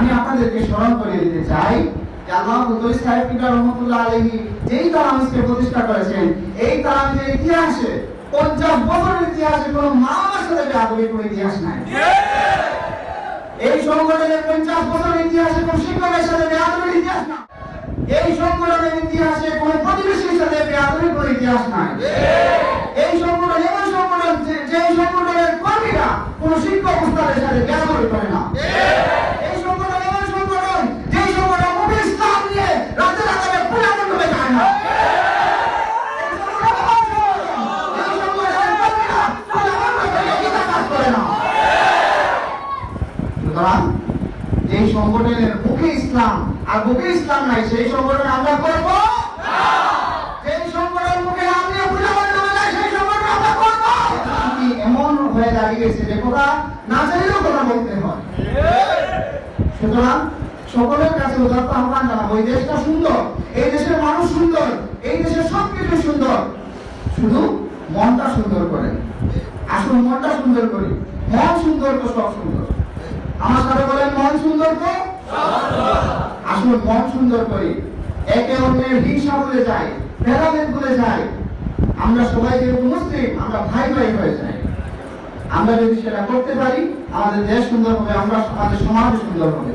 আমি আপনাদেরকে স্মরণ করিয়ে দিতে চাই এই ইতিহাসে কোন ইতিহাস সাথে ইতিহাস না এই ইতিহাসে কোন প্রতিবেশীর সাথে ইতিহাস নাই এই সংগঠন এমন সংগঠন যে- যে সংগঠনের কর্মীরা কোন শিক্ষক উস্তাদের সাথে বেআদবি করে না এই সংগঠন এমন সংগঠন যে সংগঠন মুখে ইসলাম নিয়ে রাতে রাতে পুরা মণ্ডপে যায় না এই সংগঠন এমন সংগঠন, যে সংগঠনের কর্মীরা পুরা মণ্ডপে গিয়ে গীতা পাঠ করে না। সুতরাং যে সংগঠনের মুখে ইসলাম আর মুখে ইসলাম নাই, সেই সংগঠন আমরা করব? সেই সংগঠন সকলের কাছে উদাত্ত আহ্বান জানাব দেশটা সুন্দর, এই দেশের মানুষ সুন্দর, এই দেশের সবকিছু সুন্দর। শুধু মনটা সুন্দর করেন। আসল মনটা সুন্দর করি, মন সুন্দর তো সব সুন্দর। আমার বলেন মন সুন্দর তো আসলে মন সুন্দর করি। একে অন্যের হিংসা ভুলে যাই ভেদাভেদ ভুলে যাই আমরা সবাই যেহেতু মুসলিম, আমরা ভাই ভাই হয়ে যাই। আমরা যদি সেটা করতে পারি, আমাদের দেশ সুন্দর হবে, আমরা আমাদের সমাজ সুন্দর হবে।